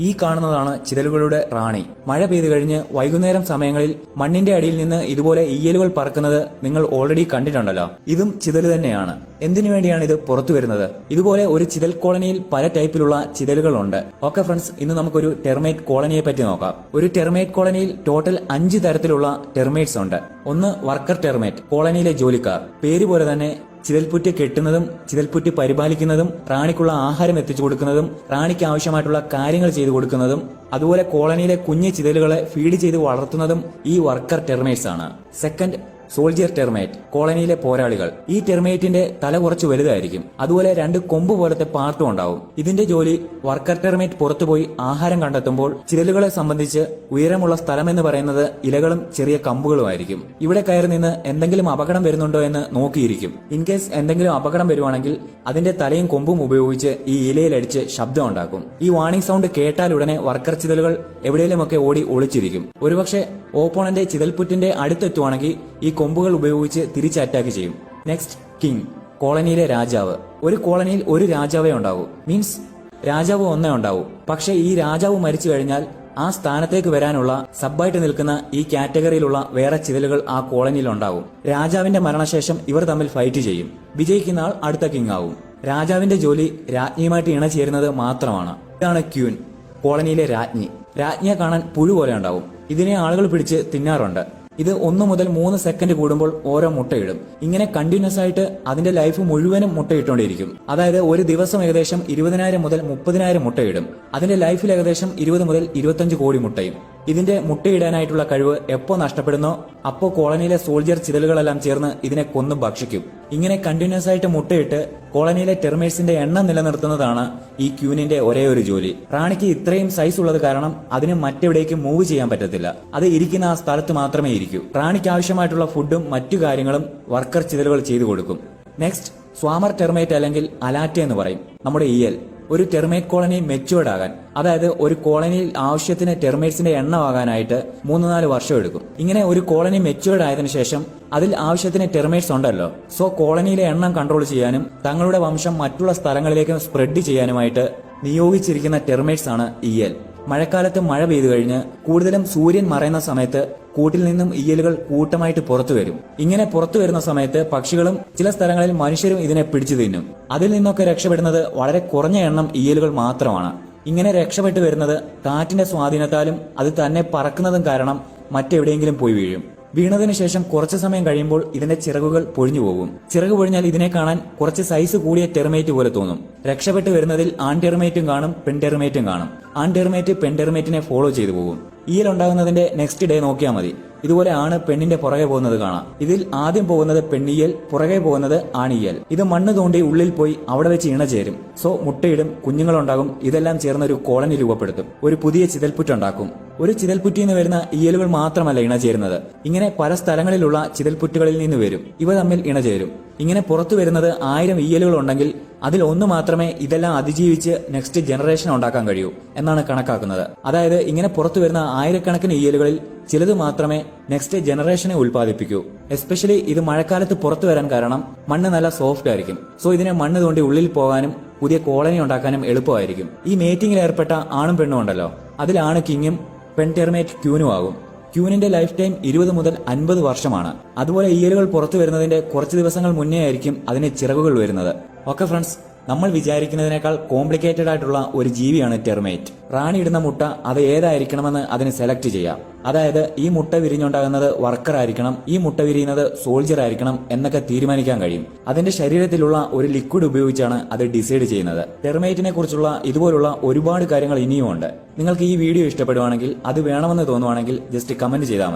ഈ കാണുന്നതാണ് ചിതലുകളുടെ റാണി. മഴ പെയ്തു കഴിഞ്ഞ് വൈകുന്നേരം സമയങ്ങളിൽ മണ്ണിന്റെ അടിയിൽ നിന്ന് ഇതുപോലെ ഈയലുകൾ പറക്കുന്നത് നിങ്ങൾ ഓൾറെഡി കണ്ടിട്ടുണ്ടല്ലോ. ഇതും ചിതൽ തന്നെയാണ്. എന്തിനു വേണ്ടിയാണ് ഇത് പുറത്തു വരുന്നത്? ഇതുപോലെ ഒരു ചിതൽ കോളനിയിൽ പല ടൈപ്പിലുള്ള ചിതലുകളുണ്ട്. ഓക്കെ ഫ്രണ്ട്സ് ഇന്ന് നമുക്കൊരു ടെർമേറ്റ് കോളനിയെ പറ്റി നോക്കാം. ഒരു ടെർമേറ്റ് കോളനിയിൽ ടോട്ടൽ അഞ്ച് തരത്തിലുള്ള ടെർമേറ്റ്സ് ഉണ്ട്. ഒന്ന് വർക്കർ ടെർമേറ്റ് കോളനിയിലെ ജോലിക്കാർ. പേര് പോലെ തന്നെ ചിതൽപ്പുറ്റ് കെട്ടുന്നതും ചിതൽപ്പുറ്റ് പരിപാലിക്കുന്നതും റാണിക്കുള്ള ആഹാരം എത്തിച്ചു കൊടുക്കുന്നതും റാണിക്ക് ആവശ്യമായിട്ടുള്ള കാര്യങ്ങൾ ചെയ്തു കൊടുക്കുന്നതും അതുപോലെ കോളനിയിലെ കുഞ്ഞു ചിതലുകളെ ഫീഡ് ചെയ്ത് വളർത്തുന്നതും ഈ വർക്കർ ടെർമേഴ്സ് ആണ്. സെക്കൻഡ് സോൾജിയർ ടെർമേറ്റ് കോളനിയിലെ പോരാളികൾ. ഈ ടെർമേറ്റിന്റെ തല കുറച്ച് വലുതായിരിക്കും. അതുപോലെ രണ്ട് കൊമ്പ് പോലത്തെ പാർട്ടും ഉണ്ടാവും. ഇതിന്റെ ജോലി വർക്കർ ടെർമേറ്റ് പുറത്തുപോയി ആഹാരം കണ്ടെത്തുമ്പോൾ ചിരലുകളെ സംബന്ധിച്ച് ഉയരമുള്ള സ്ഥലം എന്ന് പറയുന്നത് ഇലകളും ചെറിയ കമ്പുകളുമായിരിക്കും. ഇവിടെ കയറി നിന്ന് എന്തെങ്കിലും അപകടം വരുന്നുണ്ടോ എന്ന് നോക്കിയിരിക്കും. ഇൻ കേസ് എന്തെങ്കിലും അപകടം വരുവാണെങ്കിൽ അതിന്റെ തലയും കൊമ്പും ഉപയോഗിച്ച് ഈ ഇലയിലടിച്ച് ശബ്ദം ഉണ്ടാക്കും. ഈ വാണിംഗ് സൗണ്ട് കേട്ടാൽ ഉടനെ വർക്കർ ചിതലുകൾ എവിടെയെങ്കിലുമൊക്കെ ഓടി ഒളിച്ചിരിക്കും. ഒരുപക്ഷെ ഓപ്പോണന്റെ ചിതൽപുറ്റിന്റെ അടുത്തെത്തുവാണെങ്കിൽ ഈ കൊമ്പുകൾ ഉപയോഗിച്ച് തിരിച്ച് അറ്റാക്ക് ചെയ്യും. നെക്സ്റ്റ് കിങ് കോളനിയിലെ രാജാവ്. ഒരു കോളനിയിൽ ഒരു രാജാവേ ഉണ്ടാവൂ. മീൻസ് രാജാവ് ഒന്നേ ഉണ്ടാവൂ. പക്ഷേ ഈ രാജാവ് മരിച്ചു കഴിഞ്ഞാൽ ആ സ്ഥാനത്തേക്ക് വരാനുള്ള സബ്ബായിട്ട് നിൽക്കുന്ന ഈ കാറ്റഗറിയിലുള്ള വേറെ ചിതലുകൾ ആ കോളനിയിൽ ഉണ്ടാവും. രാജാവിന്റെ മരണശേഷം ഇവർ തമ്മിൽ ഫൈറ്റ് ചെയ്യും. വിജയിക്കുന്ന ആൾ അടുത്ത കിങ് ആവും. രാജാവിന്റെ ജോലി രാജ്ഞിയുമായിട്ട് ഇണചേരുന്നത് മാത്രമാണ്. ഇതാണ് ക്യൂൻ. കോളനിയിലെ രാജ്ഞി. രാജ്ഞിയെ കാണാൻ പുഴു പോലെ ഉണ്ടാവും. ഇതിനെ ആളുകൾ പിടിച്ച് തിന്നാറുണ്ട്. ഇത് ഒന്ന് മുതൽ മൂന്ന് സെക്കൻഡ് കൂടുമ്പോൾ ഓരോ മുട്ടയിടും. ഇങ്ങനെ കണ്ടിന്യൂസ് ആയിട്ട് അതിന്റെ ലൈഫ് മുഴുവനും മുട്ടയിട്ടുകൊണ്ടിരിക്കും അതായത് ഒരു ദിവസം ഏകദേശം ഇരുപതിനായിരം മുതൽ മുപ്പതിനായിരം മുട്ടയിടും. അതിന്റെ ലൈഫിൽ ഏകദേശം ഇരുപത് മുതൽ ഇരുപത്തഞ്ച് കോടി മുട്ടയും. ഇതിന്റെ മുട്ടയിടാനായിട്ടുള്ള കഴിവ് എപ്പോ നഷ്ടപ്പെടുന്നോ അപ്പോ കോളനിയിലെ സോൾജർ ചിതലുകളെല്ലാം ചേർന്ന് ഇതിനെ കൊന്നു ഭക്ഷിക്കും. ഇങ്ങനെ കണ്ടിന്യൂസ് ആയിട്ട് മുട്ടയിട്ട് കോളനിയിലെ ടെർമേറ്റ്സിന്റെ എണ്ണം നിലനിർത്തുന്നതാണ് ഈ ക്യൂനിന്റെ ഒരേ ഒരു ജോലി. റാണിക്ക് ഇത്രയും സൈസ് ഉള്ളത് കാരണം അതിന് മറ്റെവിടേക്കും മൂവ് ചെയ്യാൻ പറ്റത്തില്ല. അത് ഇരിക്കുന്ന ആ സ്ഥലത്ത് മാത്രമേ ഇരിക്കൂ. റാണിക്ക് ആവശ്യമായിട്ടുള്ള ഫുഡും മറ്റു കാര്യങ്ങളും വർക്കർ ചിതലുകൾ ചെയ്തു കൊടുക്കും. നെക്സ്റ്റ് സ്വാമർ ടെർമേറ്റ് അല്ലെങ്കിൽ അലാറ്റ എന്ന് പറയും. നമ്മുടെ ഇയൽ ഒരു ടെർമേറ്റ് കോളനി മെച്ചുവേർഡ് ആകാൻ അതായത് ഒരു കോളനിയിൽ ആവശ്യത്തിന് ടെർമേറ്റ്സിന്റെ എണ്ണമാകാനായിട്ട് മൂന്ന് നാല് വർഷം എടുക്കും. ഇങ്ങനെ ഒരു കോളനി മെച്ചുവേർഡ് ആയതിനു ശേഷം അതിൽ ആവശ്യത്തിന് ടെർമേറ്റ്സ് ഉണ്ടല്ലോ. സോ കോളനിയിലെ എണ്ണം കൺട്രോൾ ചെയ്യാനും തങ്ങളുടെ വംശം മറ്റുള്ള സ്ഥലങ്ങളിലേക്ക് സ്പ്രെഡ് ചെയ്യാനുമായിട്ട് നിയോഗിച്ചിരിക്കുന്ന ടെർമേറ്റ്സ് ആണ് ഇയൽ മഴക്കാലത്ത് മഴ പെയ്തു കഴിഞ്ഞ് കൂടുതലും സൂര്യൻ മറയുന്ന സമയത്ത് കൂട്ടിൽ നിന്നും ഇയലുകൾ കൂട്ടമായിട്ട് പുറത്തു വരും. ഇങ്ങനെ പുറത്തു വരുന്ന സമയത്ത് പക്ഷികളും ചില സ്ഥലങ്ങളിൽ മനുഷ്യരും ഇതിനെ പിടിച്ചു തിന്നും. അതിൽ നിന്നൊക്കെ രക്ഷപ്പെടുന്നത് വളരെ കുറഞ്ഞ എണ്ണം ഇയലുകൾ മാത്രമാണ്. ഇങ്ങനെ രക്ഷപ്പെട്ടു വരുന്നത് കാറ്റിന്റെ സ്വാധീനത്താലും അത് തന്നെ പറക്കുന്നതും കാരണം മറ്റെവിടെയെങ്കിലും പോയി വീഴും. വീണതിനു ശേഷം കുറച്ചു സമയം കഴിയുമ്പോൾ ഇതിന്റെ ചിറകുകൾ പൊഴിഞ്ഞു പോകും. ചിറക് പൊഴിഞ്ഞാൽ ഇതിനെ കാണാൻ കുറച്ച് സൈസ് കൂടിയ ടെർമേറ്റ് പോലെ തോന്നും. രക്ഷപ്പെട്ട് വരുന്നതിൽ ആൺ ടെർമേറ്റും കാണും പെൺ ടെർമേറ്റും കാണും. ആൺ ടെർമേറ്റ് പെൺ ടെർമേറ്റിനെ ഫോളോ ചെയ്തു പോകും. ഈയലുണ്ടാകുന്നതിന്റെ നെക്സ്റ്റ് ഡേ നോക്കിയാൽ മതി. ഇതുപോലെ ആണ് പെണ്ണിന്റെ പുറകെ പോകുന്നത് കാണാം. ഇതിൽ ആദ്യം പോകുന്നത് പെണ്ണിയൽ പുറകെ പോകുന്നത് ആണിയൽ ഇത് മണ്ണ് തോണ്ടി ഉള്ളിൽ പോയി അവിടെ വെച്ച് ഇണചേരും. സോ മുട്ടയിടും കുഞ്ഞുങ്ങളുണ്ടാകും ഇതെല്ലാം ചേർന്ന് ഒരു കോളനി രൂപപ്പെടുത്തും. ഒരു പുതിയ ചിതൽപ്പുറ്റുണ്ടാക്കും ഒരു ചിതൽപുറ്റിൽ നിന്ന് വരുന്ന ഈയലുകൾ മാത്രമല്ല ഇണചേരുന്നത്. ഇങ്ങനെ പല സ്ഥലങ്ങളിലുള്ള ചിതൽപുറ്റുകളിൽ നിന്ന് വരും. ഇവ തമ്മിൽ ഇണചേരും. ഇങ്ങനെ പുറത്തു വരുന്നത് ആയിരം ഇയലുകൾ ഉണ്ടെങ്കിൽ അതിൽ ഒന്ന് മാത്രമേ ഇതെല്ലാം അതിജീവിച്ച് നെക്സ്റ്റ് ജനറേഷൻ ഉണ്ടാക്കാൻ കഴിയൂ എന്നാണ് കണക്കാക്കുന്നത്. അതായത് ഇങ്ങനെ പുറത്തു വരുന്ന ആയിരക്കണക്കിന് ഇയലുകളിൽ ചിലത് മാത്രമേ നെക്സ്റ്റ് ജനറേഷനെ ഉൽപ്പാദിപ്പിക്കൂ. എസ്പെഷ്യലി ഇത് മഴക്കാലത്ത് പുറത്തു വരാൻ കാരണം മണ്ണ് നല്ല സോഫ്റ്റ് ആയിരിക്കും. സോ ഇതിനെ മണ്ണ് തോണ്ടി ഉള്ളിൽ പോകാനും പുതിയ കോളനി ഉണ്ടാക്കാനും എളുപ്പമായിരിക്കും. ഈ മേറ്റിംഗിൽ ഏർപ്പെട്ട ആണും പെണ്ണും ഉണ്ടല്ലോ. അതിലാണ് കിങ്ങും പെൺ ടെർമേറ്റ് ക്യൂനും ആകും. ക്യൂനിന്റെ ലൈഫ് ടൈം ഇരുപത് മുതൽ അൻപത് വർഷമാണ്. അതുപോലെ ഈയലുകൾ പുറത്തു വരുന്നതിന്റെ കുറച്ച് ദിവസങ്ങൾ മുന്നേ ആയിരിക്കും അതിന് ചിറകുകൾ വരുന്നത്. Okay friends. നമ്മൾ വിചാരിക്കുന്നതിനേക്കാൾ കോംപ്ലിക്കേറ്റഡ് ആയിട്ടുള്ള ഒരു ജീവിയാണ് ടെർമേറ്റ് റാണി ഇടുന്ന മുട്ട അത് ഏതായിരിക്കണമെന്ന് അതിന് സെലക്ട് ചെയ്യാം. അതായത് ഈ മുട്ട വിരിഞ്ഞുണ്ടാകുന്നത് വർക്കർ ആയിരിക്കണം ഈ മുട്ട വിരിയുന്നത് സോൾജർ ആയിരിക്കണം എന്നൊക്കെ തീരുമാനിക്കാൻ കഴിയും. അതിന്റെ ശരീരത്തിലുള്ള ഒരു ലിക്വിഡ് ഉപയോഗിച്ചാണ് അത് ഡിസൈഡ് ചെയ്യുന്നത്. ടെർമേറ്റിനെ കുറിച്ചുള്ള ഇതുപോലുള്ള ഒരുപാട് കാര്യങ്ങൾ ഇനിയുമുണ്ട്. നിങ്ങൾക്ക് ഈ വീഡിയോ ഇഷ്ടപ്പെടുവാണെങ്കിൽ അത് വേണമെന്ന് തോന്നുവാണെങ്കിൽ ജസ്റ്റ് കമന്റ് ചെയ്താൽ മതി.